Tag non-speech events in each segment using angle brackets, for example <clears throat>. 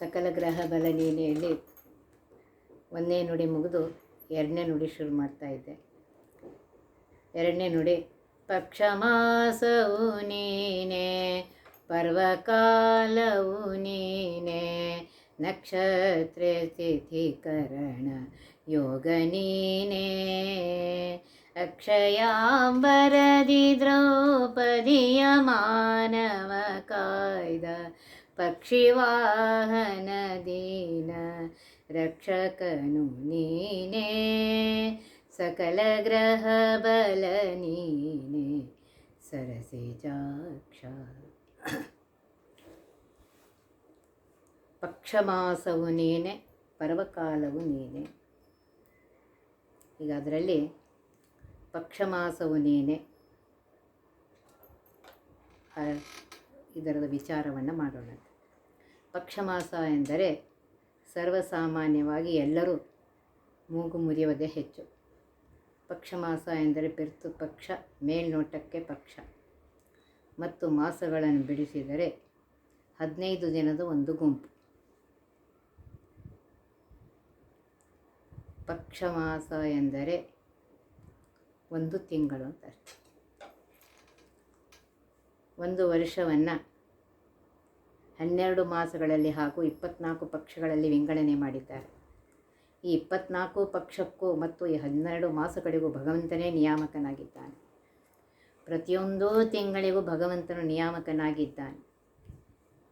ಸಕಲ ಗ್ರಹ ಬಲ ಲೀಲೆಯಲ್ಲಿ ಒಂದನೇ ನುಡಿ ಮುಗಿದು ಎರಡನೇ ನುಡಿ ಶುರು ಮಾಡ್ತಾ ಇದ್ದೆ. ಎರಡನೇ ನುಡಿ ಪಕ್ಷ ಮಾಸವು ನೀನೆ, ಪರ್ವಕಾಲವು ನೀನೆ, ನಕ್ಷತ್ರ ತಿಥಿಕರಣ ಯೋಗ ನೀನೆ. ಅಕ್ಷಯಾಂಬರದಿ ದ್ರೌಪದಿಯ ಮಾನವ ಕಾಯ್ದ ಪಕ್ಷಿವಾಹನ ದೀನ ರಕ್ಷಕನು ನೀನೇ, ಸಕಲ ಗ್ರಹ ಬಲ ನೀನೆ ಸರಸಿಜಾಕ್ಷ ಪಕ್ಷಮಾಸವು ನೀನೆ, ಪರ್ವಕಾಲವು ನೀನೆ. ಈಗ ಅದರಲ್ಲಿ ಪಕ್ಷಮಾಸವು ನೀನೆ. ಇದರದ ವಿಚಾರವನ್ನು ಮಾಡೋಣ. ಪಕ್ಷಮಾಸ ಎಂದರೆ ಸರ್ವಸಾಮಾನ್ಯವಾಗಿ ಎಲ್ಲರೂ ಮೂಗು ಮುರಿಯುವುದೇ ಹೆಚ್ಚು. ಪಕ್ಷಮಾಸ ಎಂದರೆ ಪಿರ್ತು ಪಕ್ಷ, ಮೇಲ್ನೋಟಕ್ಕೆ ಪಕ್ಷ. ಮತ್ತು ಮಾಸಗಳನ್ನು ಬಿಡಿಸಿದರೆ ಹದಿನೈದು ದಿನದ ಒಂದು ಗುಂಪು. ಪಕ್ಷಮಾಸ ಎಂದರೆ ಒಂದು ತಿಂಗಳು ಅಂತ ಒಂದು ವರ್ಷವನ್ನು ಹನ್ನೆರಡು ಮಾಸಗಳಲ್ಲಿ ಹಾಗೂ ಇಪ್ಪತ್ನಾಲ್ಕು ಪಕ್ಷಗಳಲ್ಲಿ ವಿಂಗಡಣೆ ಮಾಡಿದ್ದಾರೆ. ಈ ಇಪ್ಪತ್ನಾಲ್ಕು ಪಕ್ಷಕ್ಕೂ ಮತ್ತು ಈ ಹನ್ನೆರಡು ಮಾಸಗಳಿಗೂ ಭಗವಂತನೇ ನಿಯಾಮಕನಾಗಿದ್ದಾನೆ. ಪ್ರತಿಯೊಂದು ತಿಂಗಳಿಗೂ ಭಗವಂತನು ನಿಯಾಮಕನಾಗಿದ್ದಾನೆ.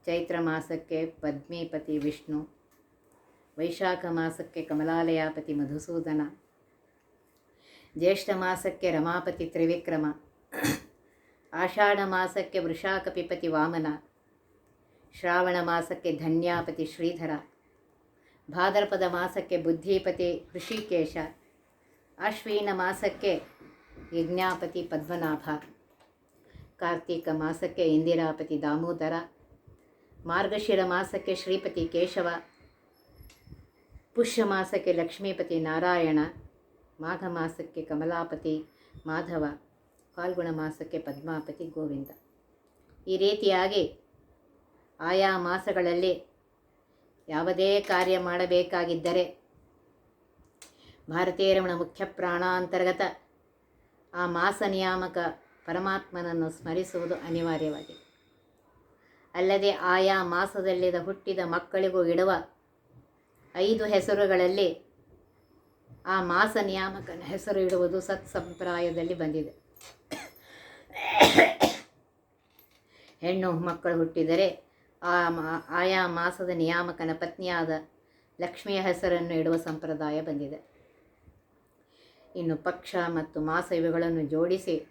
ಚೈತ್ರ ಮಾಸಕ್ಕೆ ಪದ್ಮೀಪತಿ ವಿಷ್ಣು, ವೈಶಾಖ ಮಾಸಕ್ಕೆ ಕಮಲಾಲಯಾಪತಿ ಮಧುಸೂದನ, ಜ್ಯೇಷ್ಠ ಮಾಸಕ್ಕೆ ರಮಾಪತಿ ತ್ರಿವಿಕ್ರಮ, ಆಷಾಢ ಮಾಸಕ್ಕೆ ವೃಷಾಕಪಿಪತಿ ವಾಮನ ಶ್ರಾವಣ ಮಾಸಕ್ಕೆ ಧನ್ಯಾಪತಿ ಶ್ರೀಧರ, ಭಾದ್ರಪದ ಮಾಸಕ್ಕೆ ಬುದ್ಧಿಪತಿ ಋಷಿಕೇಶ, ಅಶ್ವಿನ ಮಾಸಕ್ಕೆ ಯಜ್ಞಾಪತಿ ಪದ್ಮನಾಭ, ಕಾರ್ತೀಕ ಮಾಸಕ್ಕೆ ಇಂದಿರಾಪತಿ ದಾಮೋದರ, ಮಾರ್ಗಶಿರ ಮಾಸಕ್ಕೆ ಶ್ರೀಪತಿ ಕೇಶವ, ಪುಷ್ಯ ಮಾಸಕ್ಕೆ ಲಕ್ಷ್ಮೀಪತಿ ನಾರಾಯಣ, ಮಾಘ ಮಾಸಕ್ಕೆ ಕಮಲಾಪತಿ ಮಾಧವ, ಫಾಲ್ಗುಣ ಮಾಸಕ್ಕೆ ಪದ್ಮಾಪತಿ ಗೋವಿಂದ. ಈ ರೀತಿಯಾಗಿ ಆಯಾ ಮಾಸಗಳಲ್ಲಿ ಯಾವುದೇ ಕಾರ್ಯ ಮಾಡಬೇಕಾಗಿದ್ದರೆ ಭಾರತೀಯ ರಮಣ ಮುಖ್ಯ ಪ್ರಾಣಾಂತರ್ಗತ ಆ ಮಾಸ ನಿಯಾಮಕ ಪರಮಾತ್ಮನನ್ನು ಸ್ಮರಿಸುವುದು ಅನಿವಾರ್ಯವಾಗಿದೆ. ಅಲ್ಲದೆ ಆಯಾ ಮಾಸದಲ್ಲಿದ ಹುಟ್ಟಿದ ಮಕ್ಕಳಿಗೂ ಇಡುವ ಐದು ಹೆಸರುಗಳಲ್ಲಿ ಆ ಮಾಸ ನಿಯಾಮಕನ ಹೆಸರು ಇಡುವುದು ಸತ್ ಸಂಪ್ರಾಯದಲ್ಲಿ ಬಂದಿದೆ. ಹೆಣ್ಣು ಮಕ್ಕಳು ಹುಟ್ಟಿದರೆ ಆ ಮಾ- ಆಯಾ ಮಾಸದ ನಿಯಾಮಕನ ಪತ್ನಿಯಾದ ಲಕ್ಷ್ಮಿಯ ಹೆಸರನ್ನು ಇಡುವ ಸಂಪ್ರದಾಯ ಬಂದಿದೆ. ಇನ್ನು ಪಕ್ಷ ಮತ್ತು ಮಾಸ ಇವುಗಳನ್ನು ಜೋಡಿಸಿ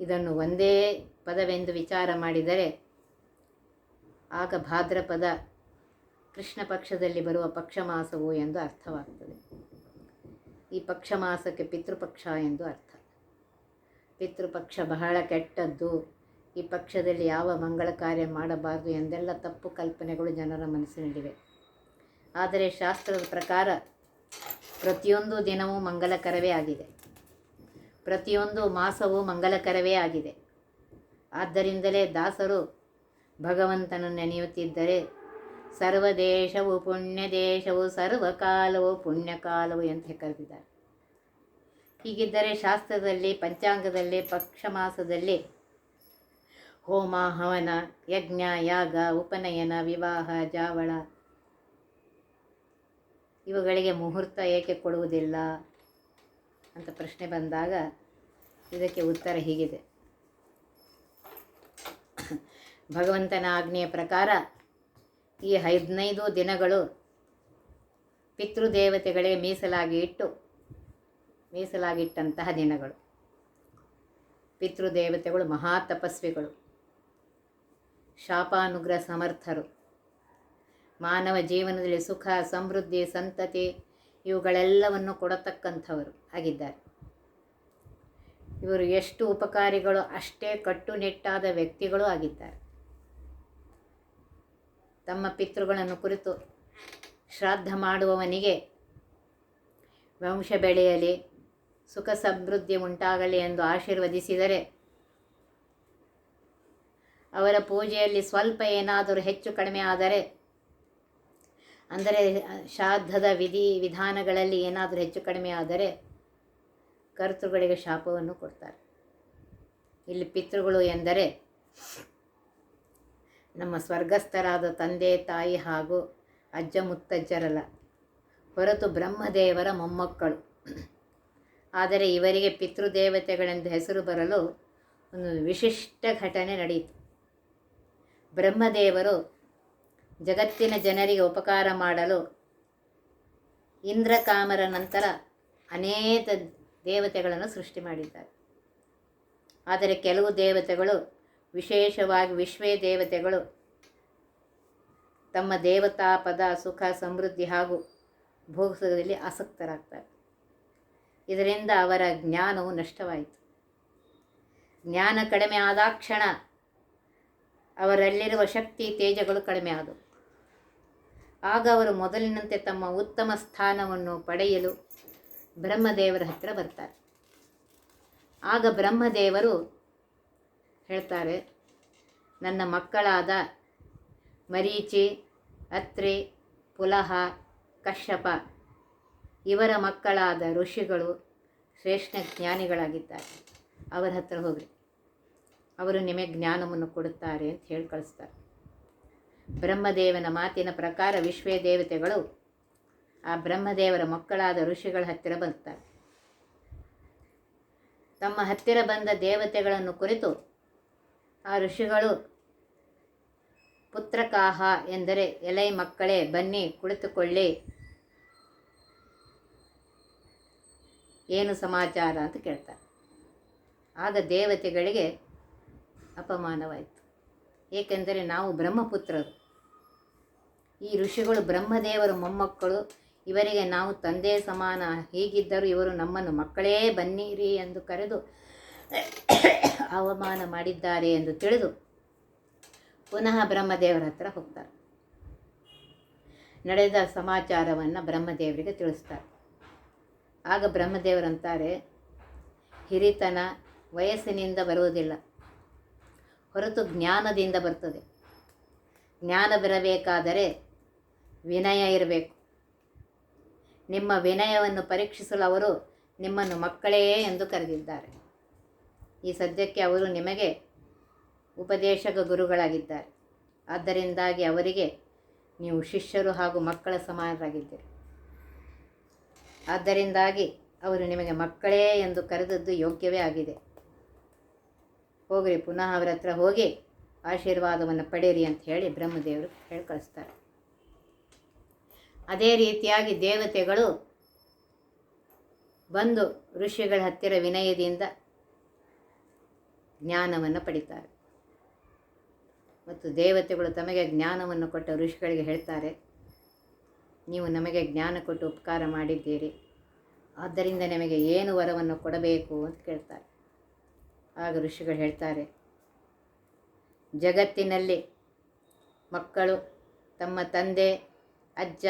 ಇದನ್ನು ಒಂದೇ ಪದವೆಂದು ವಿಚಾರ ಮಾಡಿದರೆ ಆಗ ಭಾದ್ರಪದ ಕೃಷ್ಣ ಪಕ್ಷದಲ್ಲಿ ಬರುವ ಪಕ್ಷ ಮಾಸವು ಎಂದು ಅರ್ಥವಾಗ್ತದೆ. ಈ ಪಕ್ಷ ಮಾಸಕ್ಕೆ ಪಿತೃಪಕ್ಷ ಎಂದು ಅರ್ಥ. ಪಿತೃಪಕ್ಷ ಬಹಳ ಕೆಟ್ಟದ್ದು. ಈ ಪಕ್ಷದಲ್ಲಿ ಯಾವ ಮಂಗಳ ಕಾರ್ಯ ಮಾಡಬಾರದು ಎಂದೆಲ್ಲ ತಪ್ಪು ಕಲ್ಪನೆಗಳು ಜನರ ಮನಸ್ಸಿನಲ್ಲಿವೆ. ಆದರೆ ಶಾಸ್ತ್ರದ ಪ್ರಕಾರ ಪ್ರತಿಯೊಂದು ದಿನವೂ ಮಂಗಲಕರವೇ ಆಗಿದೆ. ಪ್ರತಿಯೊಂದು ಮಾಸವೂ ಮಂಗಲಕರವೇ ಆಗಿದೆ. ಆದ್ದರಿಂದಲೇ ದಾಸರು ಭಗವಂತನ ನೆನೆಯುತ್ತಿದ್ದರೆ ಸರ್ವ ದೇಶವು ಪುಣ್ಯ ದೇಶವು ಸರ್ವಕಾಲವು ಪುಣ್ಯಕಾಲವು ಅಂತ ಕರೆದಿದ್ದಾರೆ. ಹೀಗಿದ್ದರೆ ಶಾಸ್ತ್ರದಲ್ಲಿ, ಪಂಚಾಂಗದಲ್ಲಿ ಪಕ್ಷ ಮಾಸದಲ್ಲಿ ಹೋಮ, ಹವನ, ಯಜ್ಞ, ಯಾಗ, ಉಪನಯನ, ವಿವಾಹ, ಜಾವಳ. ಇವುಗಳಿಗೆ ಮುಹೂರ್ತ ಏಕೆ ಕೊಡುವುದಿಲ್ಲ ಅಂತ ಪ್ರಶ್ನೆ ಬಂದಾಗ ಇದಕ್ಕೆ ಉತ್ತರ ಹೀಗಿದೆ. ಭಗವಂತನ ಆಜ್ಞೆಯ ಪ್ರಕಾರ ಈ ಹದಿನೈದು ದಿನಗಳು ಪಿತೃದೇವತೆಗಳಿಗೆ ಮೀಸಲಾಗಿ ಇಟ್ಟು, ಮೀಸಲಾಗಿಟ್ಟಂತಹ ದಿನಗಳು. ಪಿತೃದೇವತೆಗಳು ಮಹಾ ತಪಸ್ವಿಗಳು. ಶಾಪಾನುಗ್ರಹ ಸಮರ್ಥರು. ಮಾನವ ಜೀವನದಲ್ಲಿ ಸುಖ, ಸಮೃದ್ಧಿ, ಸಂತತಿ ಇವುಗಳೆಲ್ಲವನ್ನು ಕೊಡತಕ್ಕಂಥವರು ಆಗಿದ್ದಾರೆ. ಇವರು ಎಷ್ಟು ಉಪಕಾರಿಗಳು ಅಷ್ಟೇ ಕಟ್ಟುನಿಟ್ಟಾದ ವ್ಯಕ್ತಿಗಳು ಆಗಿದ್ದಾರೆ. ತಮ್ಮ ಪಿತೃಗಳನ್ನು ಕುರಿತು ಶ್ರಾದ್ದ ಮಾಡುವವನಿಗೆ ವಂಶ ಬೆಳೆಯಲಿ, ಸುಖ, ಸಮೃದ್ಧಿ ಉಂಟಾಗಲಿ ಎಂದು ಆಶೀರ್ವದಿಸಿದರೆ ಅವರ ಪೂಜೆಯಲ್ಲಿ ಸ್ವಲ್ಪ ಏನಾದರೂ ಹೆಚ್ಚು ಕಡಿಮೆ ಆದರೆ, ಅಂದರೆ ಶ್ರಾದ್ದದ ವಿಧಿ ವಿಧಾನಗಳಲ್ಲಿ ಏನಾದರೂ ಹೆಚ್ಚು ಕಡಿಮೆ ಆದರೆ ಕರ್ತೃಗಳಿಗೆ ಶಾಪವನ್ನು ಕೊಡ್ತಾರೆ. ಇಲ್ಲಿ ಪಿತೃಗಳು ಎಂದರೆ ನಮ್ಮ ಸ್ವರ್ಗಸ್ಥರಾದ ತಂದೆ, ತಾಯಿ ಹಾಗೂ ಅಜ್ಜ ಮುತ್ತಜ್ಜರಲ್ಲ, ಹೊರತು ಬ್ರಹ್ಮದೇವರ ಮೊಮ್ಮಕ್ಕಳು. ಆದರೆ ಇವರಿಗೆ ಪಿತೃದೇವತೆಗಳೆಂದು ಹೆಸರು ಬರಲು ಒಂದು ವಿಶಿಷ್ಟ ಘಟನೆ ನಡೆಯಿತು. ಬ್ರಹ್ಮದೇವರು ಜಗತ್ತಿನ ಜನರಿಗೆ ಉಪಕಾರ ಮಾಡಲು ಇಂದ್ರಕಾಮರ ನಂತರ ಅನೇಕ ದೇವತೆಗಳನ್ನು ಸೃಷ್ಟಿ ಮಾಡಿದ್ದಾರೆ. ಆದರೆ ಕೆಲವು ದೇವತೆಗಳು, ವಿಶೇಷವಾಗಿ ವಿಶ್ವೇ ದೇವತೆಗಳು, ತಮ್ಮ ದೇವತಾ ಪದ, ಸುಖ, ಸಮೃದ್ಧಿ ಹಾಗೂ ಭೋಗಸುಖದಲ್ಲಿ ಆಸಕ್ತರಾಗ್ತಾರೆ. ಇದರಿಂದ ಅವರ ಜ್ಞಾನವು ನಷ್ಟವಾಯಿತು. ಜ್ಞಾನ ಕಡಿಮೆ ಆದಾಕ್ಷಣ ಅವರಲ್ಲಿರುವ ಶಕ್ತಿ ತೇಜಗಳು ಕಡಿಮೆ ಆದವು ಆಗ ಅವರು ಮೊದಲಿನಂತೆ ತಮ್ಮ ಉತ್ತಮ ಸ್ಥಾನವನ್ನು ಪಡೆಯಲು ಬ್ರಹ್ಮದೇವರ ಹತ್ತಿರ ಬರ್ತಾರೆ. ಆಗ ಬ್ರಹ್ಮದೇವರು ಹೇಳ್ತಾರೆ, ನನ್ನ ಮಕ್ಕಳಾದ ಮರೀಚಿ, ಅತ್ರಿ, ಪುಲಹ, ಕಶ್ಯಪ, ಇವರ ಮಕ್ಕಳಾದ ಋಷಿಗಳು ಶ್ರೇಷ್ಠ ಜ್ಞಾನಿಗಳಾಗಿದ್ದಾರೆ. ಅವರ ಹತ್ರ ಹೋಗ್ರಿ. ಅವರು ನಿಮಗೆ ಜ್ಞಾನವನ್ನು ಕೊಡುತ್ತಾರೆ ಅಂತ ಹೇಳಿ ಕಳಿಸ್ತಾರೆ. ಬ್ರಹ್ಮದೇವನ ಮಾತಿನ ಪ್ರಕಾರ ವಿಶ್ವೇ ದೇವತೆಗಳು, ಆ ಬ್ರಹ್ಮದೇವರ ಮಕ್ಕಳಾದ ಋಷಿಗಳ ಹತ್ತಿರ ಬರ್ತಾರೆ ತಮ್ಮ ಹತ್ತಿರ ಬಂದ ದೇವತೆಗಳನ್ನು ಕುರಿತು ಆ ಋಷಿಗಳು, ಪುತ್ರಕಾಹ ಎಂದರೆ ಎಲೈ ಮಕ್ಕಳೇ, ಬನ್ನಿ ಕುಳಿತುಕೊಳ್ಳಿ. ಏನು ಸಮಾಚಾರ ಅಂತ ಕೇಳ್ತಾರೆ. ಆಗ ದೇವತೆಗಳಿಗೆ ಅಪಮಾನವಾಯಿತು. ಏಕೆಂದರೆ ನಾವು ಬ್ರಹ್ಮಪುತ್ರರು. ಈ ಋಷಿಗಳು ಬ್ರಹ್ಮದೇವರ, ಮೊಮ್ಮಕ್ಕಳು, ಇವರಿಗೆ ನಾವು ತಂದೆ ಸಮಾನ ಹೀಗಿದ್ದರೂ ಇವರು ನಮ್ಮನ್ನು ಮಕ್ಕಳೇ ಬನ್ನಿರಿ ಎಂದು ಕರೆದು ಅವಮಾನ ಮಾಡಿದ್ದಾರೆ ಎಂದು ತಿಳಿದು ಪುನಃ ಬ್ರಹ್ಮದೇವರ ಹತ್ರ ಹೋಗ್ತಾರೆ. ನಡೆದ ಸಮಾಚಾರವನ್ನು ಬ್ರಹ್ಮದೇವರಿಗೆ ತಿಳಿಸ್ತಾರೆ. ಆಗ ಬ್ರಹ್ಮದೇವರಂತಾರೆ, ಹಿರಿತನ ವಯಸ್ಸಿನಿಂದ ಬರುವುದಿಲ್ಲ. ಹೊರತು ಜ್ಞಾನದಿಂದ ಬರ್ತದೆ. ಜ್ಞಾನ ಬರಬೇಕಾದರೆ ವಿನಯ ಇರಬೇಕು. ನಿಮ್ಮ ವಿನಯವನ್ನು ಪರೀಕ್ಷಿಸಲು ಅವರು ನಿಮ್ಮನ್ನು ಮಕ್ಕಳೇ ಎಂದು ಕರೆದಿದ್ದಾರೆ. ಈ ಸದ್ಯಕ್ಕೆ ಅವರು ನಿಮಗೆ ಉಪದೇಶಕ ಗುರುಗಳಾಗಿದ್ದಾರೆ. ಆದ್ದರಿಂದಾಗಿ ಅವರಿಗೆ ನೀವು ಶಿಷ್ಯರು ಹಾಗೂ ಮಕ್ಕಳ ಸಮಾನರಾಗಿದ್ದೀರಿ. ಆದ್ದರಿಂದಾಗಿ ಅವರು ನಿಮಗೆ ಮಕ್ಕಳೇ ಎಂದು ಕರೆದದ್ದು ಯೋಗ್ಯವೇ ಆಗಿದೆ. ಹೋಗ್ರಿ, ಪುನಃ ಅವರ ಹತ್ರ ಹೋಗಿ ಆಶೀರ್ವಾದವನ್ನು ಪಡೆಯಿರಿ ಅಂತ ಹೇಳಿ ಬ್ರಹ್ಮದೇವರು ಹೇಳಿ ಕಳಿಸ್ತಾರೆ ಅದೇ ರೀತಿಯಾಗಿ ದೇವತೆಗಳು ಬಂದು ಋಷಿಗಳ ಹತ್ತಿರ ವಿನಯದಿಂದ ಜ್ಞಾನವನ್ನು ಪಡಿತಾರೆ. ಮತ್ತು ದೇವತೆಗಳು ತಮಗೆ ಜ್ಞಾನವನ್ನು ಕೊಟ್ಟ ಋಷಿಗಳಿಗೆ ಹೇಳ್ತಾರೆ, ನೀವು ನಮಗೆ ಜ್ಞಾನ ಕೊಟ್ಟು ಉಪಕಾರ ಮಾಡಿದ್ದೀರಿ ಆದ್ದರಿಂದ ನಿಮಗೆ ಏನು ವರವನ್ನು ಕೊಡಬೇಕು ಅಂತ ಕೇಳ್ತಾರೆ. ಆಗ ಋಷಿಗಳು ಹೇಳ್ತಾರೆ, ಜಗತ್ತಿನಲ್ಲಿ ಮಕ್ಕಳು, ತಮ್ಮ ತಂದೆ, ಅಜ್ಜ,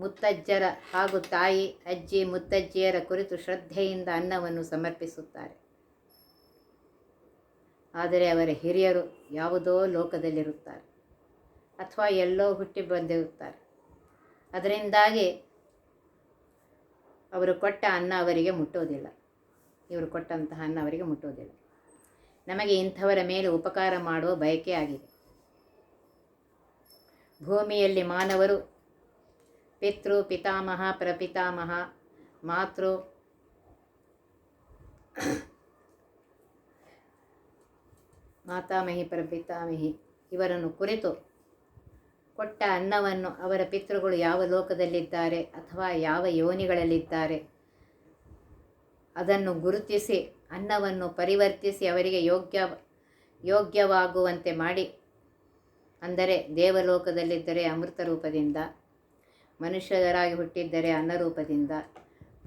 ಮುತ್ತಜ್ಜರ ಹಾಗೂ ತಾಯಿ, ಅಜ್ಜಿ, ಮುತ್ತಜ್ಜಿಯರ ಕುರಿತು ಶ್ರದ್ಧೆಯಿಂದ ಅನ್ನವನ್ನು ಸಮರ್ಪಿಸುತ್ತಾರೆ. ಆದರೆ ಅವರ ಹಿರಿಯರು ಯಾವುದೋ ಲೋಕದಲ್ಲಿರುತ್ತಾರೆ ಅಥವಾ ಎಲ್ಲೋ ಹುಟ್ಟಿ ಬಂದಿರುತ್ತಾರೆ. ಅದರಿಂದಾಗಿ ಅವರು ಕೊಟ್ಟ ಅನ್ನ ಅವರಿಗೆ ಮುಟ್ಟೋದಿಲ್ಲ. ಇವರು ಕೊಟ್ಟಂತಹ ಅನ್ನ ಅವರಿಗೆ ಮುಟ್ಟೋದಿಲ್ಲ. ನಮಗೆ ಇಂಥವರ ಮೇಲೆ ಉಪಕಾರ ಮಾಡುವ ಬಯಕೆ ಆಗಿದೆ. ಭೂಮಿಯಲ್ಲಿ ಮಾನವರು ಪಿತೃ, ಪಿತಾಮಹ, ಪ್ರಪಿತಾಮಹ, ಮಾತೃ, ಮಾತಾಮಹಿ, ಪ್ರಪಿತಾಮಹಿ ಇವರನ್ನು ಕುರಿತು ಕೊಟ್ಟ ಅನ್ನವನ್ನು ಅವರ ಪಿತೃಗಳು ಯಾವ ಲೋಕದಲ್ಲಿದ್ದಾರೆ ಅಥವಾ ಯಾವ ಯೋನಿಗಳಲ್ಲಿದ್ದಾರೆ ಅದನ್ನು ಗುರುತಿಸಿ ಅನ್ನವನ್ನು ಪರಿವರ್ತಿಸಿ ಅವರಿಗೆ ಯೋಗ್ಯ, ಯೋಗ್ಯವಾಗುವಂತೆ ಮಾಡಿ. ಅಂದರೆ ದೇವಲೋಕದಲ್ಲಿದ್ದರೆ ಅಮೃತ ರೂಪದಿಂದ, ಮನುಷ್ಯರಾಗಿ ಹುಟ್ಟಿದ್ದರೆ ಅನ್ನರೂಪದಿಂದ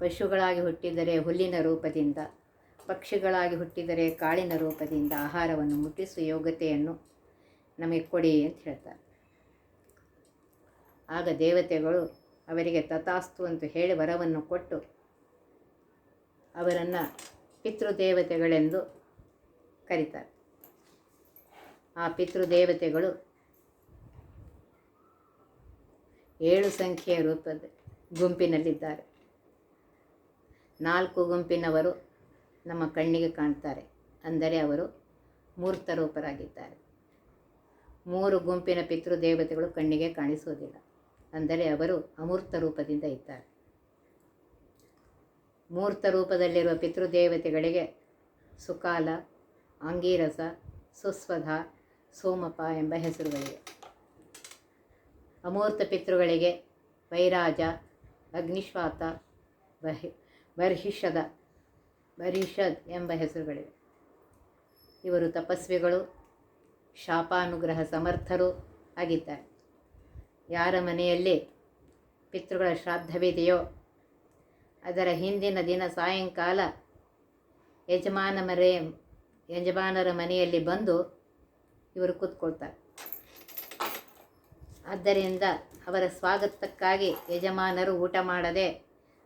ಪಶುಗಳಾಗಿ ಹುಟ್ಟಿದರೆ ಹುಲ್ಲಿನ ರೂಪದಿಂದ, ಪಕ್ಷಿಗಳಾಗಿ ಹುಟ್ಟಿದರೆ ಕಾಳಿನ ರೂಪದಿಂದ ಆಹಾರವನ್ನು ಮುಟ್ಟಿಸುವ ಯೋಗ್ಯತೆಯನ್ನು ನಮಗೆ ಕೊಡಿ ಅಂತ ಹೇಳ್ತಾರೆ. ಆಗ ದೇವತೆಗಳು ಅವರಿಗೆ ತಥಾಸ್ತು ಅಂತ ಹೇಳಿ ವರವನ್ನು ಕೊಟ್ಟು ಅವರನ್ನು ಪಿತೃದೇವತೆಗಳೆಂದು ಕರೀತಾರೆ. ಆ ಪಿತೃದೇವತೆಗಳು ಏಳು ಸಂಖ್ಯೆಯ ರೂಪದ ಗುಂಪಿನಲ್ಲಿದ್ದಾರೆ. ನಾಲ್ಕು ಗುಂಪಿನವರು ನಮ್ಮ ಕಣ್ಣಿಗೆ ಕಾಣ್ತಾರೆ. ಅಂದರೆ ಅವರು ಮೂರ್ತ ರೂಪರಾಗಿದ್ದಾರೆ ಮೂರು ಗುಂಪಿನ ಪಿತೃದೇವತೆಗಳು ಕಣ್ಣಿಗೆ ಕಾಣಿಸುವುದಿಲ್ಲ. ಅಂದರೆ ಅವರು ಅಮೂರ್ತ ರೂಪದಿಂದ ಇದ್ದಾರೆ. ಮೂರ್ತ ರೂಪದಲ್ಲಿರುವ ಪಿತೃದೇವತೆಗಳಿಗೆ ಸುಕಾಲ, ಅಂಗೀರಸ, ಸುಸ್ವಧ, ಸೋಮಪ ಎಂಬ ಹೆಸರುಗಳಿವೆ. ಅಮೂರ್ತ ಪಿತೃಗಳಿಗೆ ವೈರಾಜ, ಅಗ್ನಿಶ್ವಾತ ಬರ್ಹಿಷದ, ಬರಿಷದ್ ಎಂಬ ಹೆಸರುಗಳಿವೆ. ಇವರು ತಪಸ್ವಿಗಳು, ಶಾಪಾನುಗ್ರಹ ಸಮರ್ಥರು ಆಗಿದ್ದಾರೆ. ಯಾರ ಮನೆಯಲ್ಲಿ ಪಿತೃಗಳ ಶ್ರಾದ್ದವಿದೆಯೋ ಅದರ ಹಿಂದಿನ ದಿನ ಸಾಯಂಕಾಲ ಯಜಮಾನ ಮರೆ ಯಜಮಾನರ ಮನೆಯಲ್ಲಿ ಬಂದು ಇವರು ಕೂತ್ಕೊಳ್ತಾರೆ. ಆದ್ದರಿಂದ ಅವರ ಸ್ವಾಗತಕ್ಕಾಗಿ ಯಜಮಾನರು ಊಟ ಮಾಡದೆ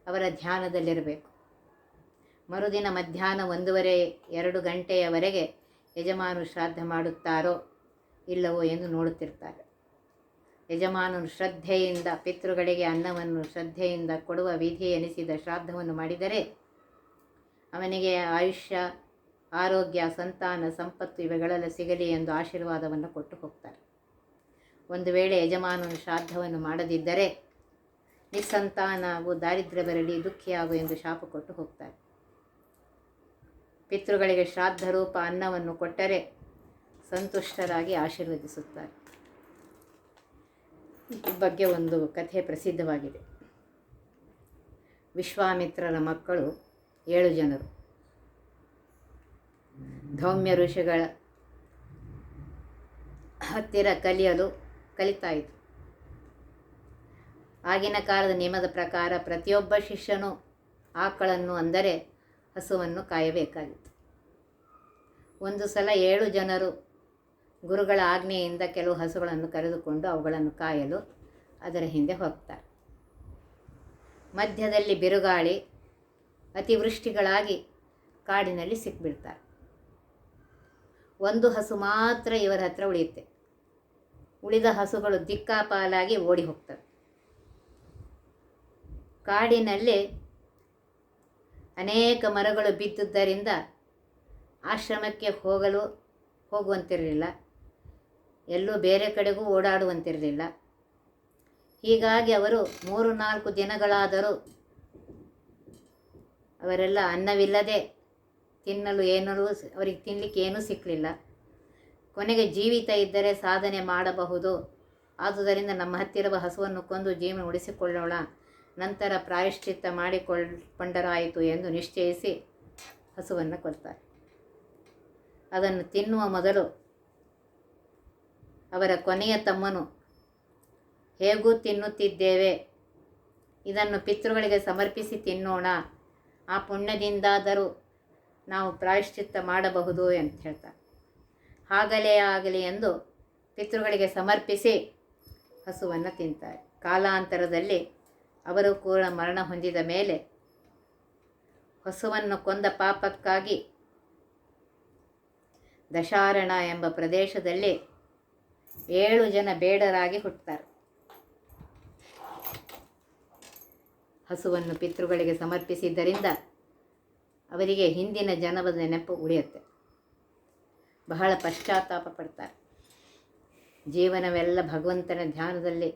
ಅವರ ಧ್ಯಾನದಲ್ಲಿರಬೇಕು. ಮರುದಿನ ಮಧ್ಯಾಹ್ನ ಒಂದೂವರೆ, ಎರಡು ಗಂಟೆಯವರೆಗೆ ಯಜಮಾನರು ಶ್ರಾದ್ದ ಮಾಡುತ್ತಾರೋ ಇಲ್ಲವೋ ಎಂದು ನೋಡುತ್ತಿರ್ತಾರೆ. ಯಜಮಾನನು ಶ್ರದ್ಧೆಯಿಂದ ಪಿತೃಗಳಿಗೆ ಅನ್ನವನ್ನು ಶ್ರದ್ಧೆಯಿಂದ ಕೊಡುವ ವಿಧಿ ಎನಿಸಿದ ಶ್ರಾದ್ದವನ್ನು ಮಾಡಿದರೆ ಅವನಿಗೆ ಆಯುಷ್ಯ, ಆರೋಗ್ಯ, ಸಂತಾನ, ಸಂಪತ್ತು ಇವೆಗಳೆಲ್ಲ ಸಿಗಲಿ ಎಂದು ಆಶೀರ್ವಾದವನ್ನು ಕೊಟ್ಟು ಹೋಗ್ತಾರೆ. ಒಂದು ವೇಳೆ ಯಜಮಾನನು ಶ್ರಾದ್ದವನ್ನು ಮಾಡದಿದ್ದರೆ ನಿಸ್ಸಂತಾನ ಹಾಗೂ ದಾರಿದ್ರ್ಯ ಬರಲಿ, ದುಃಖಿಯಾಗು ಎಂದು ಶಾಪ ಕೊಟ್ಟು ಹೋಗ್ತಾರೆ. ಪಿತೃಗಳಿಗೆ ಶ್ರಾದ್ದ ರೂಪ ಅನ್ನವನ್ನು ಕೊಟ್ಟರೆ ಸಂತುಷ್ಟರಾಗಿ ಆಶೀರ್ವದಿಸುತ್ತಾರೆ. ಬಗ್ಗೆ ಒಂದು ಕಥೆ ಪ್ರಸಿದ್ಧವಾಗಿದೆ. ವಿಶ್ವಾಮಿತ್ರರ ಮಕ್ಕಳು ಏಳು ಜನರು. ಧೌಮ್ಯ ಋಷಿಗಳ ಹತ್ತಿರ ಕಲಿಯಲು ಕಲಿತಾಯಿತು ಆಗಿನ ಕಾಲದ ನಿಯಮದ ಪ್ರಕಾರ ಪ್ರತಿಯೊಬ್ಬ ಶಿಷ್ಯನು ಆಕಳನ್ನು ಅಂದರೆ ಹಸುವನ್ನು ಕಾಯಬೇಕಾಗಿತ್ತು. ಒಂದು ಸಲ ಏಳು ಜನರು ಗುರುಗಳ ಆಜ್ಞೆಯಿಂದ ಕೆಲವು ಹಸುಗಳನ್ನು ಕರೆದುಕೊಂಡು ಅವುಗಳನ್ನು ಕಾಯಲು ಅದರ ಹಿಂದೆ ಹೋಗ್ತಾರೆ. ಮಧ್ಯದಲ್ಲಿ ಬಿರುಗಾಳಿ ಅತಿವೃಷ್ಟಿಗಳಾಗಿ ಕಾಡಿನಲ್ಲಿ ಸಿಕ್ಬಿಡ್ತಾರೆ. ಒಂದು ಹಸು ಮಾತ್ರ ಇವರ ಹತ್ರ ಉಳಿಯುತ್ತೆ. ಉಳಿದ ಹಸುಗಳು ದಿಕ್ಕಾಪಾಲಾಗಿ ಓಡಿ ಹೋಗ್ತವೆ. ಕಾಡಿನಲ್ಲಿ ಅನೇಕ ಮರಗಳು ಬಿದ್ದುದರಿಂದ ಆಶ್ರಮಕ್ಕೆ ಹೋಗಲು ಹೋಗುವಂತಿರಲಿಲ್ಲ. ಎಲ್ಲೂ ಬೇರೆ ಕಡೆಗೂ ಓಡಾಡುವಂತಿರಲಿಲ್ಲ. ಹೀಗಾಗಿ ಅವರು ಮೂರು ನಾಲ್ಕು ದಿನಗಳಾದರೂ ಅವರೆಲ್ಲ ಅನ್ನವಿಲ್ಲದೆ ತಿನ್ನಲು ಏನೂ ಅವರಿಗೆ ತಿನ್ನಲಿಕ್ಕೆ ಏನೂ ಸಿಕ್ಕಲಿಲ್ಲ ಕೊನೆಗೆ ಜೀವಿತ ಇದ್ದರೆ ಸಾಧನೆ ಮಾಡಬಹುದು. ಆದುದರಿಂದ ನಮ್ಮ ಹತ್ತಿರವ ಹಸುವನ್ನು ಕೊಂದು ಜೀವನ ಉಳಿಸಿಕೊಳ್ಳೋಣ. ನಂತರ ಪ್ರಾಯಶ್ಚಿತ್ತ ಮಾಡಿಕೊಳ್ಕೊಂಡರಾಯಿತು ಎಂದು ನಿಶ್ಚಯಿಸಿ ಹಸುವನ್ನು ಕೊಡ್ತಾರೆ. ಅದನ್ನು ತಿನ್ನುವ ಮೊದಲು ಅವರ ಕೊನೆಯ ತಮ್ಮನು. ಹೇಗೂ ತಿನ್ನುತ್ತಿದ್ದೇವೆ? ಇದನ್ನು ಪಿತೃಗಳಿಗೆ ಸಮರ್ಪಿಸಿ ತಿನ್ನೋಣ. ಆ ಪುಣ್ಯದಿಂದಾದರೂ ನಾವು ಪ್ರಾಯಶ್ಚಿತ್ತ ಮಾಡಬಹುದು ಅಂತ ಹೇಳ್ತಾರೆ ಹಾಗಲೇ ಆಗಲಿ ಎಂದು ಪಿತೃಗಳಿಗೆ ಸಮರ್ಪಿಸಿ ಹಸುವನ್ನು ತಿಂತಾರೆ. ಕಾಲಾಂತರದಲ್ಲಿ ಅವರು ಕೂಡ ಮರಣ ಹೊಂದಿದ ಮೇಲೆ ಹಸುವನ್ನು ಕೊಂದ ಪಾಪಕ್ಕಾಗಿ ದಶಾರಣ ಎಂಬ ಪ್ರದೇಶದಲ್ಲಿ ಏಳು ಜನ ಬೇಡರಾಗಿ ಹುಟ್ಟುತ್ತಾರೆ. ಹಸುವನ್ನು ಪಿತೃಗಳಿಗೆ ಸಮರ್ಪಿಸಿದ್ದರಿಂದ ಅವರಿಗೆ ಹಿಂದಿನ ಜನವದ ನೆನಪು ಉಳಿಯುತ್ತೆ. ಬಹಳ ಪಶ್ಚಾತ್ತಾಪ ಪಡ್ತಾರೆ. ಜೀವನವೆಲ್ಲ ಭಗವಂತನ ಧ್ಯಾನದಲ್ಲಿ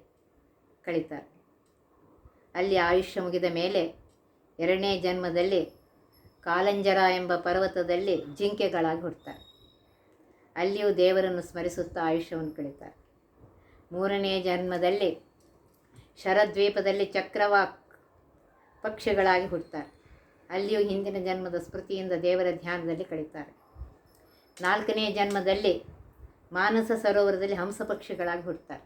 ಕಳೀತಾರೆ. ಅಲ್ಲಿ ಆಯುಷ್ಯ ಮುಗಿದ ಮೇಲೆ ಎರಡನೇ ಜನ್ಮದಲ್ಲಿ ಕಾಲಂಜರ ಎಂಬ ಪರ್ವತದಲ್ಲಿ ಜಿಂಕೆಗಳಾಗಿ ಹುಡ್ತಾರೆ ಅಲ್ಲಿಯೂ ದೇವರನ್ನು ಸ್ಮರಿಸುತ್ತಾ ಆಯುಷ್ಯವನ್ನು ಕಳೀತಾರೆ ಮೂರನೇ ಜನ್ಮದಲ್ಲಿ ಶರದ್ವೀಪದಲ್ಲಿ ಚಕ್ರವಾಕ್ ಪಕ್ಷಿಗಳಾಗಿ ಹುಡ್ತಾರೆ ಅಲ್ಲಿಯೂ ಹಿಂದಿನ ಜನ್ಮದ ಸ್ಮೃತಿಯಿಂದ ದೇವರ ಧ್ಯಾನದಲ್ಲಿ ಕಳೀತಾರೆ ನಾಲ್ಕನೇ ಜನ್ಮದಲ್ಲಿ ಮಾನಸ ಸರೋವರದಲ್ಲಿ ಹಂಸ ಪಕ್ಷಿಗಳಾಗಿ ಹುಡ್ತಾರೆ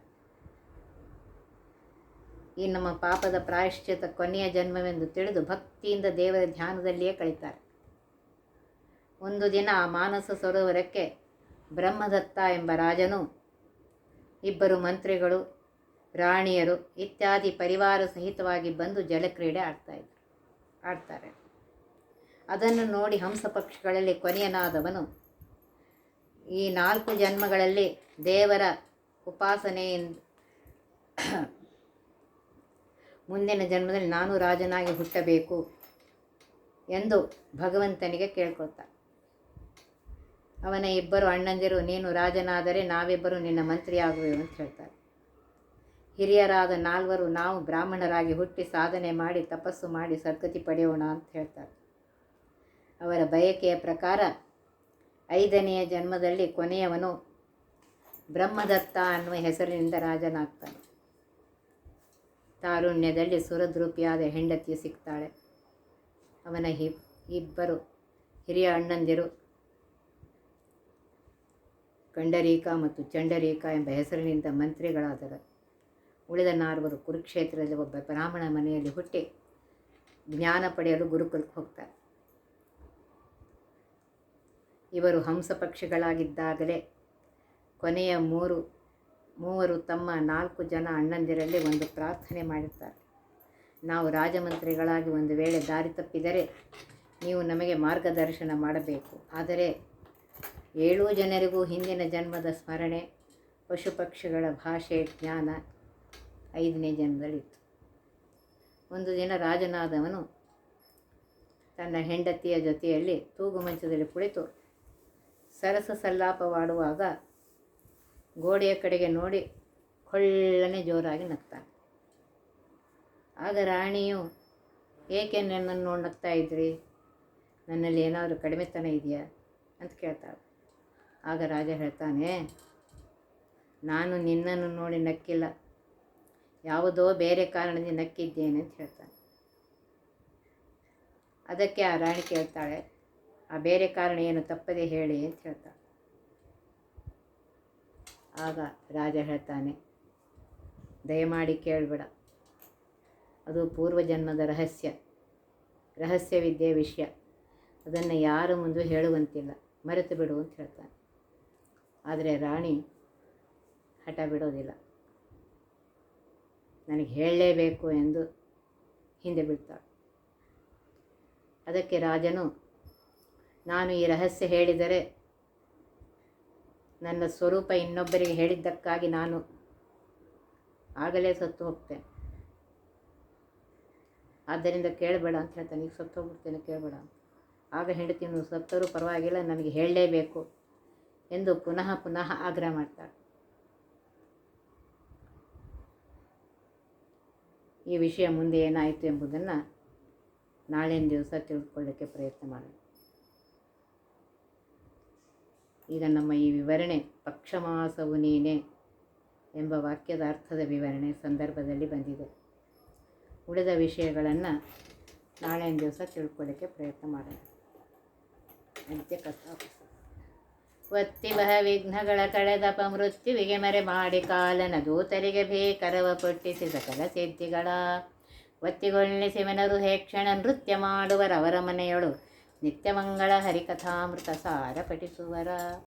ಈ ನಮ್ಮ ಪಾಪದ ಪ್ರಾಯಶ್ಚಿತ ಕೊನೆಯ ಜನ್ಮವೆಂದು ತಿಳಿದು ಭಕ್ತಿಯಿಂದ ದೇವರ ಧ್ಯಾನದಲ್ಲಿಯೇ ಕಳೀತಾರೆ ಒಂದು ದಿನ ಆ ಮಾನಸ ಸರೋವರಕ್ಕೆ ಬ್ರಹ್ಮದತ್ತ ಎಂಬ ರಾಜನು, ಇಬ್ಬರು ಮಂತ್ರಿಗಳು, ರಾಣಿಯರು ಇತ್ಯಾದಿ ಪರಿವಾರ ಸಹಿತವಾಗಿ ಬಂದು ಜಲಕ್ರೀಡೆ ಆಡ್ತಾಯಿದ್ರು ಆಡ್ತಾರೆ. ಅದನ್ನು ನೋಡಿ ಹಂಸ ಪಕ್ಷಿಗಳಲ್ಲಿ ಕೊನೆಯನಾದವನು, ಈ ನಾಲ್ಕು ಜನ್ಮಗಳಲ್ಲಿ ದೇವರ ಉಪಾಸನೆಯಿಂದ <clears throat> ಮುಂದಿನ ಜನ್ಮದಲ್ಲಿ ನಾನು ರಾಜನಾಗಿ ಹುಟ್ಟಬೇಕು ಎಂದು ಭಗವಂತನಿಗೆ ಕೇಳ್ಕೊಳ್ತಾನೆ. ಅವನ ಇಬ್ಬರು ಅಣ್ಣಂದಿರು, ನೀನು ರಾಜನಾದರೆ ನಾವಿಬ್ಬರು ನಿನ್ನ ಮಂತ್ರಿಯಾಗುವೆವು ಅಂತ ಹೇಳ್ತಾರೆ. ಹಿರಿಯರಾದ ನಾಲ್ವರು, ನಾವು ಬ್ರಾಹ್ಮಣರಾಗಿ ಹುಟ್ಟಿ ಸಾಧನೆ ಮಾಡಿ, ತಪಸ್ಸು ಮಾಡಿ ಸದ್ಗತಿ ಪಡೆಯೋಣ ಅಂತ ಹೇಳ್ತಾರೆ. ಅವರ ಬಯಕೆಯ ಪ್ರಕಾರ ಐದನೆಯ ಜನ್ಮದಲ್ಲಿ ಕೊನೆಯವನು ಬ್ರಹ್ಮದತ್ತ ಅನ್ನುವ ಹೆಸರಿನಿಂದ ರಾಜನಾಗ್ತಾನೆ. ತಾರುಣ್ಯದಲ್ಲಿ ಸುರದ್ರೂಪಿಯಾದ ಹೆಂಡತಿ ಸಿಗ್ತಾಳೆ. ಅವನ ಇಬ್ಬರು ಹಿರಿಯ ಅಣ್ಣಂದಿರು ಕಂಡರೀಕ ಮತ್ತು ಚಂಡರೇಖಾ ಎಂಬ ಹೆಸರಿನಿಂದ ಮಂತ್ರಿಗಳಾದರು. ಉಳಿದ ನಾಲ್ವರು ಕುರುಕ್ಷೇತ್ರದಲ್ಲಿ ಒಬ್ಬ ಬ್ರಾಹ್ಮಣ ಮನೆಯಲ್ಲಿ ಹುಟ್ಟಿ ಜ್ಞಾನ ಪಡೆಯಲು ಗುರುಕುಲಕ್ಕೆ ಹೋಗ್ತಾರೆ. ಇವರು ಹಂಸ ಪಕ್ಷಿಗಳಾಗಿದ್ದಾಗಲೇ ಕೊನೆಯ ಮೂರು, ಮೂವರು ತಮ್ಮ ನಾಲ್ಕು ಜನ ಅಣ್ಣಂದಿರಲ್ಲಿ ಒಂದು ಪ್ರಾರ್ಥನೆ ಮಾಡುತ್ತಾರೆ ನಾವು ರಾಜಮಂತ್ರಿಗಳಾಗಿ ಒಂದು ವೇಳೆ ದಾರಿ ತಪ್ಪಿದರೆ ನೀವು ನಮಗೆ ಮಾರ್ಗದರ್ಶನ ಮಾಡಬೇಕು. ಆದರೆ ಏಳೂ ಜನರಿಗೂ ಹಿಂದಿನ ಜನ್ಮದ ಸ್ಮರಣೆ ಪಶು ಪಕ್ಷಿಗಳ ಭಾಷೆ, ಜ್ಞಾನ ಐದನೇ ಜನ್ಮದಲ್ಲಿತ್ತು. ಒಂದು ದಿನ ರಾಜನಾದವನು ತನ್ನ ಹೆಂಡತಿಯ ಜೊತೆಯಲ್ಲಿ ತೂಗು ಮಂಚದಲ್ಲಿ ಕುಳಿತು ಸರಸ ಸಲ್ಲಾಪವಾಡುವಾಗ ಗೋಡೆಯ ಕಡೆಗೆ ನೋಡಿ ಕೊಳ್ಳನೆ ಜೋರಾಗಿ ನಗ್ತಾನೆ. ಆಗ ರಾಣಿಯು, ಏಕೆ ನನ್ನನ್ನು ನಗ್ತಾ ಇದ್ರಿ? ನನ್ನಲ್ಲಿ ಏನಾದರೂ ಕಡಿಮೆತನ ಇದೆಯಾ? ಅಂತ ಕೇಳ್ತಾಳೆ. ಆಗ ರಾಜ ಹೇಳ್ತಾನೆ, ನಾನು ನಿನ್ನನ್ನು ನೋಡಿ ನಕ್ಕಿಲ್ಲ. ಯಾವುದೋ ಬೇರೆ ಕಾರಣದಿಂದ ನಕ್ಕಿದ್ದೇನೆ ಅಂತ ಹೇಳ್ತಾನೆ. ಅದಕ್ಕೆ ಆ ರಾಣಿ ಕೇಳ್ತಾಳೆ, ಆ ಬೇರೆ ಕಾರಣ ಏನು? ತಪ್ಪದೆ ಹೇಳಿ ಅಂತ ಹೇಳ್ತಾಳೆ. ಆಗ ರಾಜ ಹೇಳ್ತಾನೆ, ದಯಮಾಡಿ ಕೇಳಬೇಡ. ಅದು ಪೂರ್ವಜನ್ಮದ ರಹಸ್ಯ. ರಹಸ್ಯವಿದ್ಯೆ ವಿಷಯ. ಅದನ್ನು ಯಾರು ಮುಂದೆ ಹೇಳುವಂತಿಲ್ಲ. ಮರೆತು ಬಿಡು ಅಂತ ಹೇಳ್ತಾನೆ. ಆದರೆ ರಾಣಿ ಹಠ ಬಿಡೋದಿಲ್ಲ. ನನಗೆ ಹೇಳಲೇಬೇಕು ಎಂದು ಹಿಂದೆ ಬಿಡ್ತಾಳೆ ಅದಕ್ಕೆ ರಾಜನು, ನಾನು ಈ ರಹಸ್ಯ ಹೇಳಿದರೆ ನನ್ನ ಸ್ವರೂಪ ಇನ್ನೊಬ್ಬರಿಗೆ ಹೇಳಿದ್ದಕ್ಕಾಗಿ ನಾನು ಆಗಲೇ ಸತ್ತು ಹೋಗ್ತೇನೆ. ಆದ್ದರಿಂದ ಕೇಳಬೇಡ ಅಂತ ಹೇಳ್ತಾನೆ. ಈಗ ಸತ್ತು ಹೋಗ್ಬಿಡ್ತೇನೆ, ಕೇಳಬೇಡ ಆಗ ಹೆಂಡತಿಯನ್ನು ಸತ್ತರೂ ಪರವಾಗಿಲ್ಲ, ನನಗೆ ಹೇಳಲೇಬೇಕು. ಎಂದು ಪುನಃ ಪುನಃ ಆಗ್ರಹ ಮಾಡ್ತಾಳೆ. ಈ ವಿಷಯ ಮುಂದೆ ಏನಾಯಿತು ಎಂಬುದನ್ನು ನಾಳಿನ ದಿವಸ ತಿಳಿದುಕೊಳ್ಳೋಕ್ಕೆ ಪ್ರಯತ್ನ ಮಾಡೋಣ. ಈಗ ನಮ್ಮ ಈ ವಿವರಣೆ ಪಕ್ಷಮಾಸವು ನೀನೆ ಎಂಬ ವಾಕ್ಯದ ಅರ್ಥದ ವಿವರಣೆ ಸಂದರ್ಭದಲ್ಲಿ ಬಂದಿದೆ. ಉಳಿದ ವಿಷಯಗಳನ್ನು ನಾಳಿನ ದಿವಸ ತಿಳ್ಕೊಳ್ಳೋಕ್ಕೆ ಪ್ರಯತ್ನ ಮಾಡೋಣ. ಅಂತ್ಯ ಕಥಾಪುಸ್ತಕ ಒತ್ತಿ ಬಹ ವಿಘ್ನಗಳ ಕಳೆದಪ ಮೃತ್ಯುವಿಗೆ ಮರೆ ಮಾಡಿ ಕಾಲನ ದೂತರಿಗೆ ಭೇಕರವ ಪೊಟ್ಟಿಸಿ ಸಕಲ ಸಿದ್ಧಿಗಳ. ಒತ್ತಿಗೊಳ್ಳಿಸಿ ಸಿಮನರು ಹೇಕ್ಷಣ ನೃತ್ಯ ಮಾಡುವರವರ ಮನೆಯೊಳು ನಿತ್ಯಮಂಗಳ ಹರಿಕಥಾಮೃತ ಸಾರ ಪಠಿಸುವರ.